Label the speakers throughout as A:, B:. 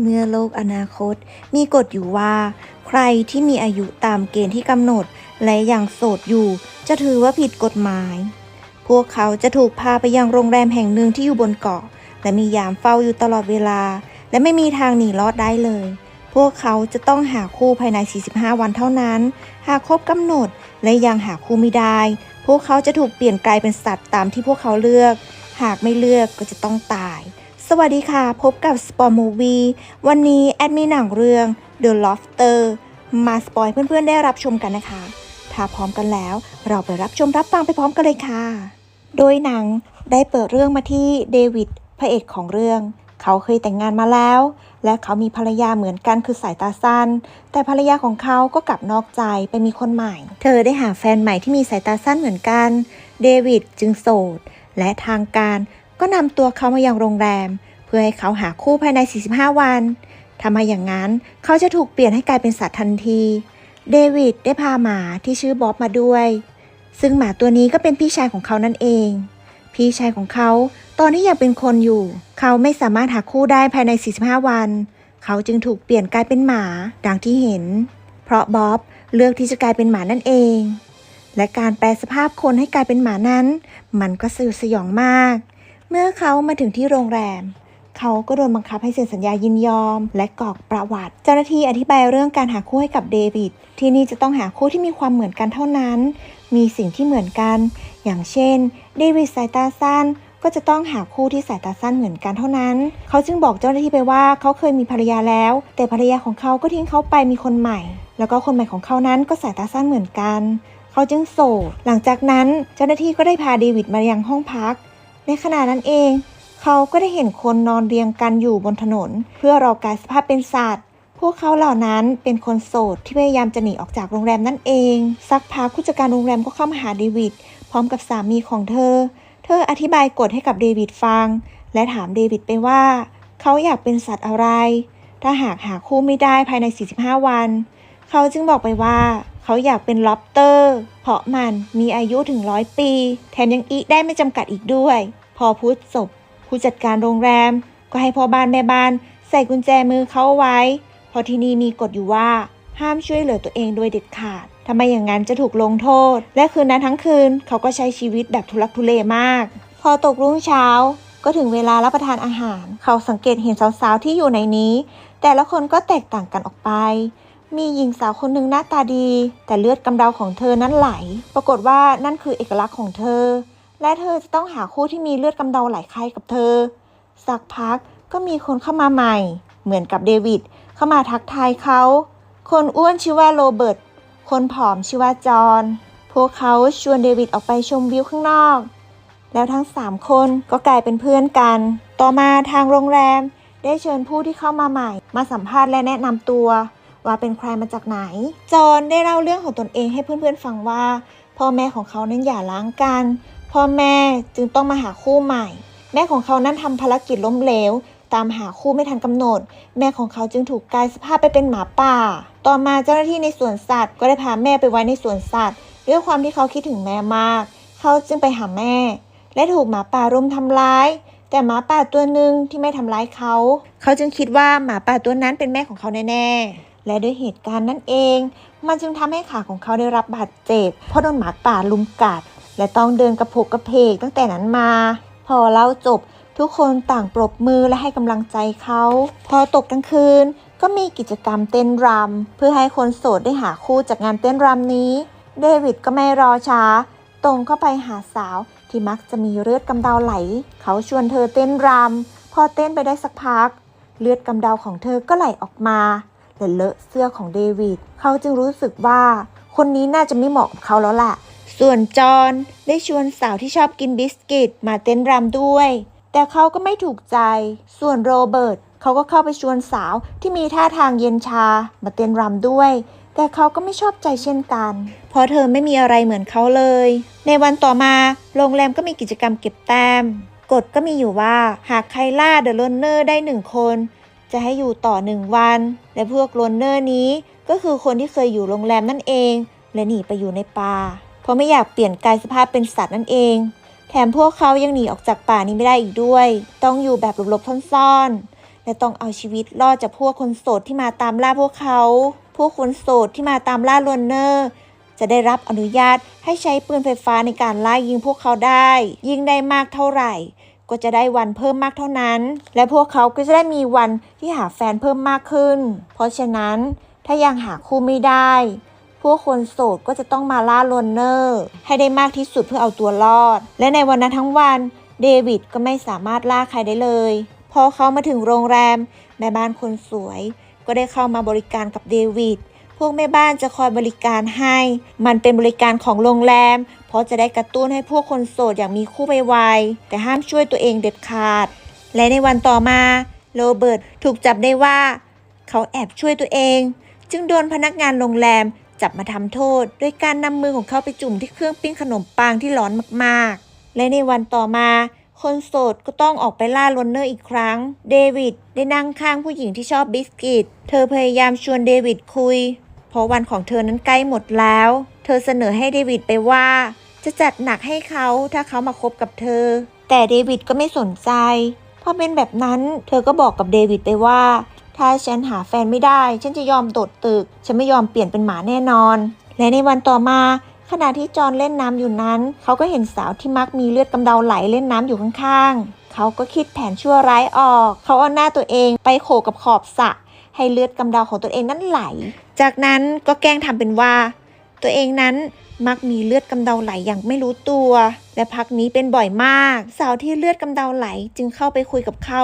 A: เมื่อโลกอนาคตมีกฎอยู่ว่า ใครที่มีอายุตามเกณฑ์ที่กำหนด และยังโสดอยู่ จะถือว่าผิดกฎหมาย พวกเขาจะถูกพาไปยังโรงแรมแห่งหนึ่งที่อยู่บนเกาะ และมียามเฝ้าอยู่ตลอดเวลา และไม่มีทางหนีรอดได้เลย พวกเขาจะต้องหาคู่ภายใน 45 วันเท่านั้น หากครบกำหนดและยังหาคู่ไม่ได้ พวกเขาจะถูกเปลี่ยนกลายเป็นสัตว์ตามที่พวกเขาเลือก หากไม่เลือกก็จะต้องตาย สวัสดีค่ะพบกับ Sport Movie วันนี้แอดมีหนังเรื่อง The Lofter มาสปอยเพื่อนๆได้รับชมกันนะคะ ถ้าพร้อมกันแล้ว เราไปรับชมรับฟังไปพร้อมกันเลยค่ะ โดยหนังได้เปิดเรื่องมาที่เดวิดพระเอกของเรื่อง เขาเคยแต่งงานมาแล้ว และเขามีภรรยาเหมือนกันคือสายตาสั้น แต่ภรรยาของเขาก็กลับนอกใจไปมีคนใหม่ เธอได้หาแฟนใหม่ที่มีสายตาสั้นเหมือนกัน เดวิดจึงโสด และทางการก็นำตัวเขามายังโรงแรม พื่อให้เขาหาคู่ภายใน 45 วันทำไมอย่างนั้นเขาจะถูกเปลี่ยนให้กลายเป็นสัตว์ทันที เดวิดได้พาหมาที่ชื่อบ๊อบมาด้วย ซึ่งหมาตัวนี้ก็เป็นพี่ชายของเขานั่นเอง พี่ชายของเขาตอนที่ยังเป็นคนอยู่ เขาไม่สามารถหาคู่ได้ภายใน 45 วัน เขาจึงถูกเปลี่ยนกลายเป็นหมาดังที่เห็น เพราะบ๊อบเลือกที่จะกลายเป็นหมานั่นเอง และการแปลสภาพคนให้กลายเป็นหมานั้น มันก็สยดสยองมาก เมื่อเขามาถึงที่โรงแรม เขาก็โดนบังคับให้เซ็นสัญญายินยอม และกรอกประวัติ เจ้าหน้าที่อธิบายเรื่องการหาคู่ให้กับเดวิด ที่นี่จะต้องหาคู่ที่มีความเหมือนกันเท่านั้น มีสิ่งที่เหมือนกัน อย่างเช่น เดวิดสายตาสั้นก็จะต้องหาคู่ที่สายตาสั้นเหมือนกันเท่านั้น เขาจึงบอกเจ้าหน้าที่ไปว่าเขาเคยมีภรรยาแล้ว แต่ภรรยาของเขาก็ทิ้งเขาไปมีคนใหม่ แล้วก็คนใหม่ของเขานั้นก็สายตาสั้นเหมือนกัน เขาจึงโสด หลังจากนั้นเจ้าหน้าที่ก็ได้พาเดวิดมายังห้องพัก ในขณะนั้นเอง เขาก็ได้เห็นคนนอนเรียงกันอยู่บนถนน เพื่อรอกายสภาพเป็นสัตว์พวกเขาเหล่านั้นเป็นคนโสดที่พยายามจะหนีออกจากโรงแรมนั่นเอง สักพักผู้จัดการโรงแรมก็เข้ามาหาเดวิดพร้อมกับสามีของเธอ เธออธิบายกฎให้กับเดวิดฟัง และถามเดวิดไปว่า เขาอยากเป็นสัตว์อะไร ถ้าหากหาคู่ไม่ได้ภายใน 45 วัน เขาจึงบอกไปว่า เขาอยากเป็นล็อบสเตอร์ เพราะมันมีอายุถึงร้อยปี แถมยังอีได้ไม่จำกัดอีกด้วย พอพูดจบ ผู้จัดการโรงแรม ก็ให้พ่อบ้านแม่บ้าน ใส่กุญแจมือเขาเอาไว้ เพราะที่นี่มีกฎอยู่ว่า ห้ามช่วยเหลือตัวเองโดยเด็ดขาดทำไมอย่างนั้นจะถูกลงโทษ และคืนนั้นทั้งคืนเขาก็ใช้ชีวิตแบบทุลักทุเลมาก พอตกรุ่งเช้าก็ถึงเวลารับประทานอาหาร เขาสังเกตเห็นสาวๆที่อยู่ในนี้ แต่ละคนก็แตกต่างกันออกไป มีหญิงสาวคนหนึ่งหน้าตาดี แต่เลือดกำเดาของเธอนั้นไหล ปรากฏว่านั่นคือเอกลักษณ์ของเธอ และเธอจะต้องหาคู่ที่มีเลือดกำเดาไหลใครกับเธอ สักพักก็มีคนเข้ามาใหม่ เหมือนกับเดวิดเข้ามาทักทายเขา คนอ้วนชื่อว่าโรเบิร์ต คนผอมชื่อว่าจอห์นพวกเขาชวนเดวิดออกไปชมวิวข้างนอก แล้วทั้งสามคนก็กลายเป็นเพื่อนกัน ต่อมาทางโรงแรมได้เชิญผู้ที่เข้ามาใหม่ มาสัมภาษณ์และแนะนำตัว ว่าเป็นใครมาจากไหน จอห์นได้เล่าเรื่องของตนเองให้เพื่อนๆฟังว่าพ่อแม่ของเขานั้นหย่าร้างกัน พ่อแม่จึงต้องมาหาคู่ใหม่ แม่ของเขานั้นทำภารกิจล้มเหลว ตามหาคู่ไม่ทันกำหนด แม่ของเขาจึงถูกกลายสภาพไปเป็นหมาป่า ต่อมาเจ้าหน้าที่ในสวนสัตว์ ก็ได้พาแม่ไปไว้ในสวนสัตว์ ด้วยความที่เขาคิดถึงแม่มาก เขาจึงไปหาแม่ และถูกหมาป่ารุมทำร้าย แต่หมาป่าตัวหนึ่งที่ไม่ทำร้ายเขา เขาจึงคิดว่าหมาป่าตัวนั้นเป็นแม่ของเขาแน่ๆ และด้วยเหตุการณ์นั้นเอง มันจึงทำให้ขาของเขาได้รับบาดเจ็บเพราะโดนหมาป่าลุมกัด และต้องเดินกระโผกกระเพกตั้งแต่นั้นมา พอเล่าจบทุกคนต่างปรบมือและให้กำลังใจเขา พอตกกลางคืนก็มีกิจกรรมเต้นรำเพื่อให้คนโสดได้หาคู่จากงานเต้นรำนี้ เดวิดก็ไม่รอช้า ตรงเข้าไปหาสาวที่มักจะมีเลือดกำเดาไหล เขาชวนเธอเต้นรำพอเต้นไปได้สักพัก เลือดกำเดาของเธอก็ไหลออกมาและเลอะเสื้อของเดวิดเขาจึงรู้สึกว่า คนนี้น่าจะไม่เหมาะกับเขาแล้วแหละ ส่วนจอห์นได้ชวนสาวที่ชอบกินบิสกิตมาเต้นรำด้วย แต่เขาก็ไม่ถูกใจ ส่วนโรเบิร์ตเขาก็เข้าไปชวนสาวที่มีท่าทางเย็นชามาเต้นรำด้วย แต่เขาก็ไม่ชอบใจเช่นกัน เพราะเธอไม่มีอะไรเหมือนเขาเลย ในวันต่อมาโรงแรมก็มีกิจกรรมเก็บแต้มกฎก็มีอยู่ว่าหากใครล่าเดอะลนเนอร์ได้หนึ่งคน จะให้อยู่ต่อหนึ่งวัน และพวกลนเนอร์นี้ก็คือคนที่เคยอยู่โรงแรมนั่นเอง และหนีไปอยู่ในป่า เพราะไม่อยากเปลี่ยนกายสภาพเป็นสัตว์นั่นเอง แถมพวกเขายังหนีออกจากป่านี้ไม่ได้อีกด้วย ต้องอยู่แบบหลบๆซ่อนๆ และต้องเอาชีวิตรอดจากพวกคนโสดที่มาตามล่าพวกเขา พวกคนโสดที่มาตามล่าลวนเนอร์จะได้รับอนุญาตให้ใช้ปืนไฟฟ้าในการไล่ยิงพวกเขาได้ ยิงได้มากเท่าไหร่ ก็จะได้วันเพิ่มมากเท่านั้น และพวกเขาก็จะได้มีวันที่หาแฟนเพิ่มมากขึ้น เพราะฉะนั้นถ้ายังหาคู่ไม่ได้ พวกคนโสดก็จะต้องมาล่าลวนเนอร์ให้ได้มากที่สุดเพื่อเอาตัวรอด และในวันนั้นทั้งวันเดวิดก็ไม่สามารถล่าใครได้เลย พอเขามาถึงโรงแรม แม่บ้านคนสวย ก็ได้เข้ามาบริการกับเดวิดพวกแม่บ้านจะคอยบริการให้ มันเป็นบริการของโรงแรม เพราะจะได้กระตุ้นให้พวกคนโสดอย่างมีคู่ไวๆแต่ห้ามช่วยตัวเองเด็ดขาด และในวันต่อมาโรเบิร์ตถูกจับได้ว่า เขาแอบช่วยตัวเอง จึงโดนพนักงานโรงแรม จับมาทำโทษ โดยการนำมือของเขาไปจุ่มที่เครื่องปิ้งขนมปังที่ร้อนมากๆ และในวันต่อมาคนโสดก็ต้องออกไปล่าลอนเนอร์อีกครั้ง เดวิดได้นั่งข้างผู้หญิงที่ชอบบิสกิต เธอพยายามชวนเดวิดคุย เพราะวันของเธอนั้นใกล้หมดแล้ว เธอเสนอให้เดวิดไปว่า จะจัดหนักให้เขาถ้าเขามาคบกับเธอ แต่เดวิดก็ไม่สนใจ พอเป็นแบบนั้น เธอก็บอกกับเดวิดไปว่า ถ้าฉันหาแฟนไม่ได้ ฉันจะยอมโดดตึก ฉันไม่ยอมเปลี่ยนเป็นหมาแน่นอน และในวันต่อมาขณะที่จอนเล่นน้ำอยู่นั้น เขาก็เห็นสาวที่มักมีเลือดกำเดาไหลเล่นน้ำอยู่ข้างๆ เขาก็คิดแผนชั่วร้ายออก เขาเอาหน้าตัวเองไปโขกกับขอบสระให้เลือดกำเดาของตัวเองนั้นไหล จากนั้นก็แกล้งทำเป็นว่า ตัวเองนั้นมักมีเลือดกำเดาไหลอย่างไม่รู้ตัว และพักนี้เป็นบ่อยมาก สาวที่เลือดกำเดาไหลจึงเข้าไปคุยกับเขา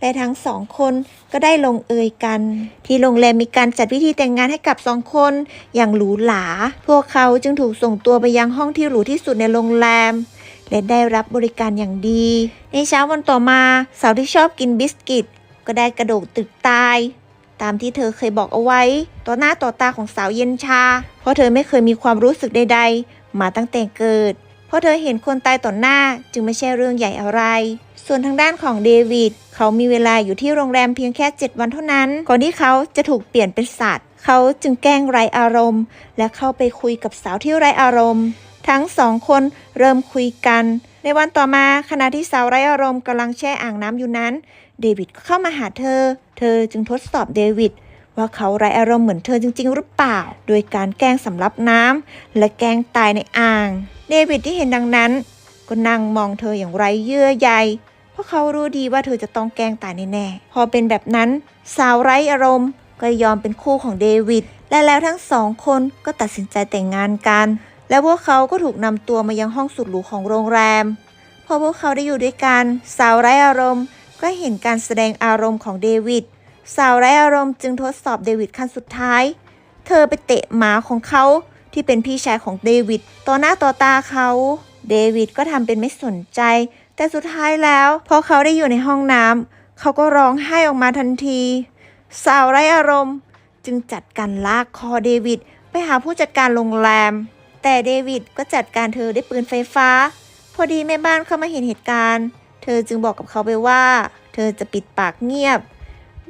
A: และทั้งสองคนก็ได้ลงเอยกัน ที่โรงแรมมีการจัดพิธีแต่งงานให้กับสองคนอย่างหรูหรา พวกเขาจึงถูกส่งตัวไปยังห้องที่หรูที่สุดในโรงแรม และได้รับบริการอย่างดี ในเช้าวันต่อมาสาวที่ชอบกินบิสกิต ก็ได้กระโดดตึกตาย ตามที่เธอเคยบอกเอาไว้ ต่อหน้าต่อตาของสาวเย็นชา เพราะเธอไม่เคยมีความรู้สึกใด ๆ มาตั้งแต่เกิด เพราะเธอเห็นคนตายต่อหน้าจึงไม่ใช่เรื่องใหญ่อะไร ส่วนทางด้านของเดวิด เขามีเวลาอยู่ที่โรงแรมเพียงแค่ 7 วันเท่านั้น ก่อนที่เขาจะถูกเปลี่ยนเป็นสัตว์ เขาจึงแกล้งไรอารมณ์ และเข้าไปคุยกับสาวที่ไรอารมณ์ ทั้งสองคนเริ่มคุยกัน ในวันต่อมาขณะที่สาวไรอารมณ์กำลังแช่อ่างน้ำอยู่นั้น เดวิดเข้ามาหาเธอ เธอจึงทดสอบเดวิดว่าเขาไรอารมณ์เหมือนเธอจริง ๆ หรือเปล่า โดยการแกล้งสำลับน้ำและแกล้งตายในอ่าง เดวิดที่เห็นดังนั้น ก็นั่งมองเธออย่างไรเยื่อใย ราะเขารู้ดีว่าเธอจะต้องแกล้งตายแน่ๆ พอเป็นแบบนั้น สาวไร้อารมณ์ก็ยอมเป็นคู่ของเดวิด และแล้วทั้งสองคนก็ตัดสินใจแต่งงานกัน และพวกเขาก็ถูกนำตัวมายังห้องสุดหรูของโรงแรม พอพวกเขาได้อยู่ด้วยกัน สาวไร้อารมณ์ ก็เห็นการแสดงอารมณ์ของเดวิด สาวไร้อารมณ์จึงทดสอบเดวิดขั้นสุดท้าย เธอไปเตะหมาของเขาที่เป็นพี่ชายของเดวิด ต่อหน้าต่อตาเขา เดวิดก็ทำเป็นไม่สนใจ แต่สุดท้ายแล้วพอเขาได้อยู่ในห้องน้ำเขาก็ร้องไห้ออกมาทันที สาวไร้อารมณ์ จึงจัดการลากคอเดวิดไปหาผู้จัดการโรงแรม แต่เดวิดก็จัดการเธอด้วยปืนไฟฟ้า พอดีแม่บ้านเข้ามาเห็นเหตุการณ์ เธอจึงบอกกับเขาไปว่า เธอจะปิดปากเงียบ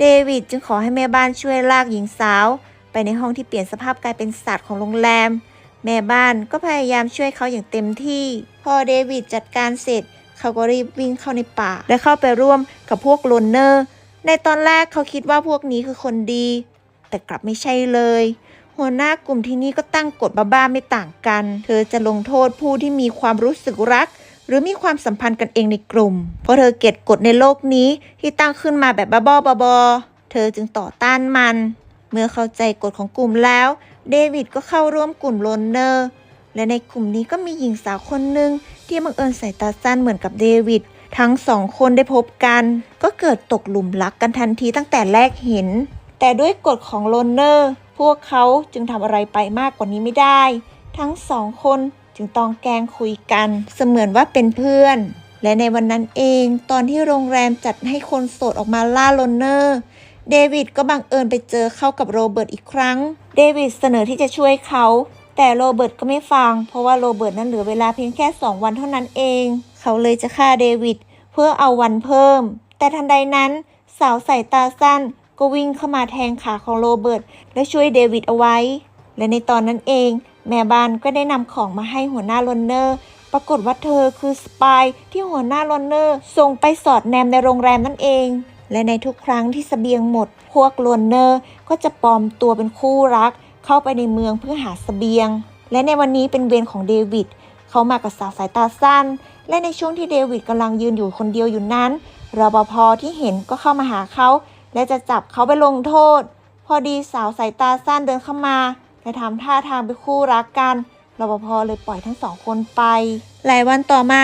A: เดวิดจึงขอให้แม่บ้านช่วยลากหญิงสาว ไปในห้องที่เปลี่ยนสภาพกลายเป็นสัตว์ของโรงแรม แม่บ้านก็พยายามช่วยเขาอย่างเต็มที่ พอเดวิดจัดการเสร็จ เขาก็รีบวิ่งเข้าในป่า และเข้าไปร่วมกับพวกโลนเนอร์ ในตอนแรกเขาคิดว่าพวกนี้คือคนดี แต่กลับไม่ใช่เลย หัวหน้ากลุ่มที่นี่ก็ตั้งกฎบ้าๆไม่ต่างกัน เธอจะลงโทษผู้ที่มีความรู้สึกรัก หรือมีความสัมพันธ์กันเองในกลุ่ม เพราะเธอเกลียดกฎในโลกนี้ที่ตั้งขึ้นมาแบบบ้าๆบอๆเธอจึงต่อต้านมัน เมื่อเข้าใจกฎของกลุ่มแล้ว เดวิดก็เข้าร่วมกลุ่มโลนเนอร์และในกลุ่มนี้ก็มีหญิงสาวคนหนึ่ง ที่บังเอิญสายตาสั้นเหมือนกับเดวิดทั้งสองคนได้พบกัน ก็เกิดตกหลุมรักกันทันทีตั้งแต่แรกเห็น แต่ด้วยกฎของโลนเนอร์ พวกเขาจึงทำอะไรไปมากกว่านี้ไม่ได้ ทั้งสองคนจึงต้องแกงคุยกัน เสมือนว่าเป็นเพื่อน และในวันนั้นเองตอนที่โรงแรมจัดให้คนโสดออกมาล่าโลนเนอร์เดวิดก็บังเอิญไปเจอเข้ากับโรเบิร์ตอีกครั้ง เดวิดเสนอที่จะช่วยเขา แต่โรเบิร์ตก็ไม่ฟัง เพราะว่าโรเบิร์ตนั้นเหลือเวลาเพียงแค่ 2 วันเท่านั้นเอง เขาเลยจะฆ่าเดวิดเพื่อเอาวันเพิ่ม แต่ทันใดนั้น สาวสายตาสั้นก็วิ่งเข้ามาแทงขาของโรเบิร์ตและช่วยเดวิดเอาไว้ และในตอนนั้นเอง แม่บ้านก็ได้นำของมาให้หัวหน้าลอนเนอร์ ปรากฏว่าเธอคือสปายที่หัวหน้าลอนเนอร์ส่งไปสอดแนมในโรงแรมนั่นเอง และในทุกครั้งที่เสบียงหมด พวกโลนเนอร์ก็จะปลอมตัวเป็นคู่รัก เข้าไปในเมืองเพื่อหาเสบียง และในวันนี้เป็นเวรของเดวิดเขามากับสาวสายตาสั้น และในช่วงที่เดวิดกำลังยืนอยู่คนเดียวอยู่นั้นรปภที่เห็นก็เข้ามาหาเขา และจะจับเขาไปลงโทษ พอดีสาวสายตาสั้นเดินเข้ามา และทำท่าทางเป็นคู่รักกันรปภเลยปล่อยทั้งสองคนไป หลายวันต่อมา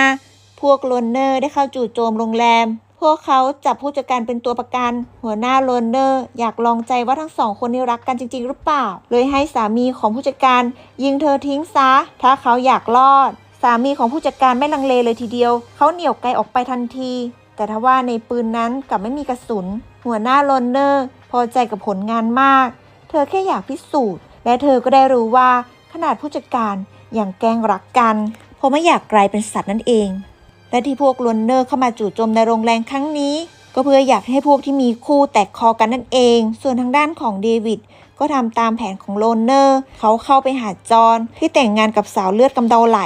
A: พวกโลนเนอร์ได้เข้าจู่โจมโรงแรม พวกเขาจับผู้จัดการเป็นตัวประกัน หัวหน้าโลนเนอร์อยากลองใจว่าทั้งสองคนนี้รักกันจริง ๆ หรือเปล่า เลยให้สามีของผู้จัดการ ยิงเธอทิ้งซะ ถ้าเขาอยากรอด สามีของผู้จัดการไม่ลังเลเลยทีเดียว เขาเหนี่ยวไกลออกไปทันที แต่ทว่าในปืนนั้นกลับไม่มีกระสุน หัวหน้าโลนเนอร์ พอใจกับผลงานมาก เธอแค่อยากพิสูจน์ และเธอก็ได้รู้ว่าขนาดผู้จัดการอยังแกล้งรักกันเพราะไม่อยากกลายเป็นสัตว์นั่นเอง และที่พวกลนเนอร์เข้ามาจู่โจมในโรงแรมครั้งนี้ ก็เพื่ออยากให้พวกที่มีคู่แตกคอกันนั่นเอง ส่วนทางด้านของเดวิดก็ทำตามแผนของโลนเนอร์ เขาเข้าไปหาจอนที่แต่งงานกับสาวเลือดกำเดาไหล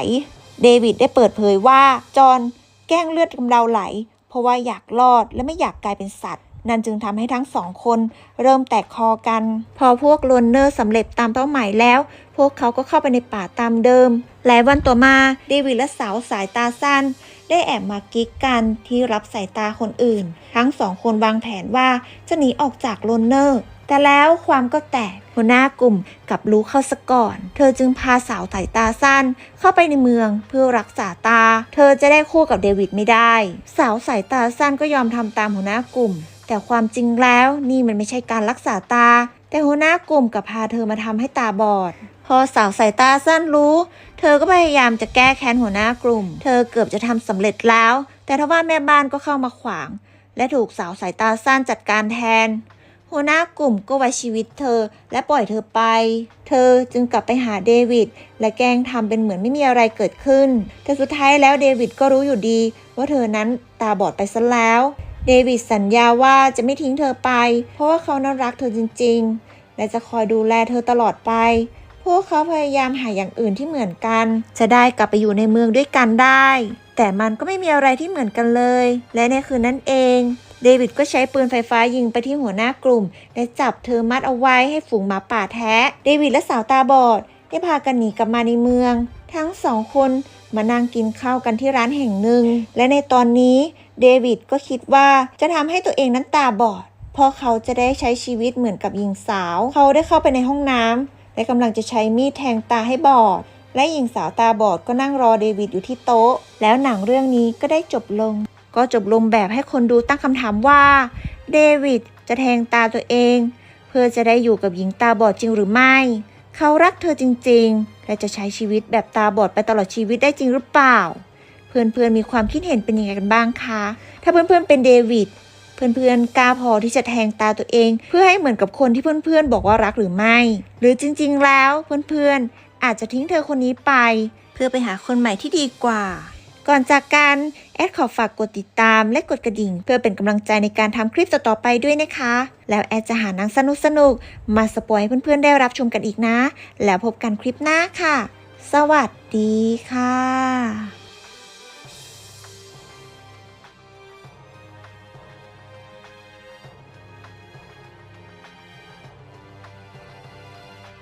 A: เดวิดได้เปิดเผยว่าจอนแกล้งเลือดกำเดาไหล เพราะว่าอยากรอดและไม่อยากกลายเป็นสัตว์ นั่นจึงทำให้ทั้งสองคนเริ่มแตกคอกัน พอพวกโลนเนอร์สำเร็จตามเป้าหมายแล้ว พวกเขาก็เข้าไปในป่าตามเดิม หลายวันต่อมาเดวิดและสาวสายตาสั้น ได้แอบมากิ๊กกันที่รับสายตาคนอื่น ทั้งสองคนวางแผนว่าจะหนีออกจากโลนเนอร์ แต่แล้วความก็แตกหัวหน้ากลุ่มกับรู้เข้าซะก่อน เธอจึงพาสาวสายตาสั้น เข้าไปในเมืองเพื่อรักษาตา เธอจะได้คู่กับเดวิดไม่ได้ สาวสายตาสั้นก็ยอมทำตามหัวหน้ากลุ่ม แต่ความจริงแล้วนี่มันไม่ใช่การรักษาตา แต่หัวหน้ากลุ่มกับพาเธอมาทำให้ตาบอด พอสาวสายตาสั้นรู้ เธอก็พยายามจะแก้แค้นหัวหน้ากลุ่ม เธอเกือบจะทำสำเร็จแล้ว แต่ทว่าแม่บ้านก็เข้ามาขวาง และถูกสาวสายตาสั้นจัดการแทน หัวหน้ากลุ่มก็ไว้ชีวิตเธอและปล่อยเธอไป เธอจึงกลับไปหาเดวิดและแกล้งทำเป็นเหมือนไม่มีอะไรเกิดขึ้น แต่สุดท้ายแล้วเดวิดก็รู้อยู่ดี ว่าเธอนั้นตาบอดไปซะแล้วเดวิดสัญญาว่าจะไม่ทิ้งเธอไป เพราะว่าเขานั้นรักเธอจริง ๆ และจะคอยดูแลเธอตลอดไป วกเขาพยายามหาอย่างอื่นที่เหมือนกัน จะได้กลับไปอยู่ในเมืองด้วยกันได้ แต่มันก็ไม่มีอะไรที่เหมือนกันเลย และในคืนนั้นเอง เดวิดก็ใช้ปืนไฟฟ้ายิงไปที่หัวหน้ากลุ่ม และจับเธอมัดเอาไว้ให้ฝูงหมาป่าแท้ เดวิดและสาวตาบอดได้พากันหนีกลับมาในเมือง ทั้งสองคนมานั่งกินข้าวกันที่ร้านแห่งหนึ่ง และในตอนนี้เดวิดก็คิดว่าจะทำให้ตัวเองนั้นตาบอด เพราะเขาจะได้ใช้ชีวิตเหมือนกับหญิงสาว เขาได้เข้าไปในห้องน้ำ และกำลังจะใช้มีดแทงตาให้บอด และหญิงสาวตาบอดก็นั่งรอเดวิดอยู่ที่โต๊ะ แล้วหนังเรื่องนี้ก็ได้จบลง ก็จบลงแบบให้คนดูตั้งคำถามว่าเดวิดจะแทงตาตัวเอง เพื่อจะได้อยู่กับหญิงตาบอดจริงหรือไม่ เขารักเธอจริงๆ และจะใช้ชีวิตแบบตาบอดไปตลอดชีวิตได้จริงหรือเปล่า เพื่อนๆมีความคิดเห็นเป็นยังไงกันบ้างคะ ถ้าเพื่อนๆเป็นเดวิด เพื่อนๆกล้าพอที่จะแทงตาตัวเอง เพื่อให้เหมือนกับคนที่เพื่อนๆ บอกว่ารักหรือไม่ หรือจริงๆแล้วเพื่อนๆ อาจจะทิ้งเธอคนนี้ไป เพื่อไปหาคนใหม่ที่ดีกว่า ก่อนจากกันแอดขอฝากกดติดตามและกดกระดิ่ง เพื่อเป็นกำลังใจในการทำคลิปต่อๆไปด้วยนะคะ แล้วแอดจะหานังสนุกๆมาสปอยให้เพื่อนๆ ได้รับชมกันอีกนะ แล้วพบกันคลิปหน้าค่ะ สวัสดีค่ะ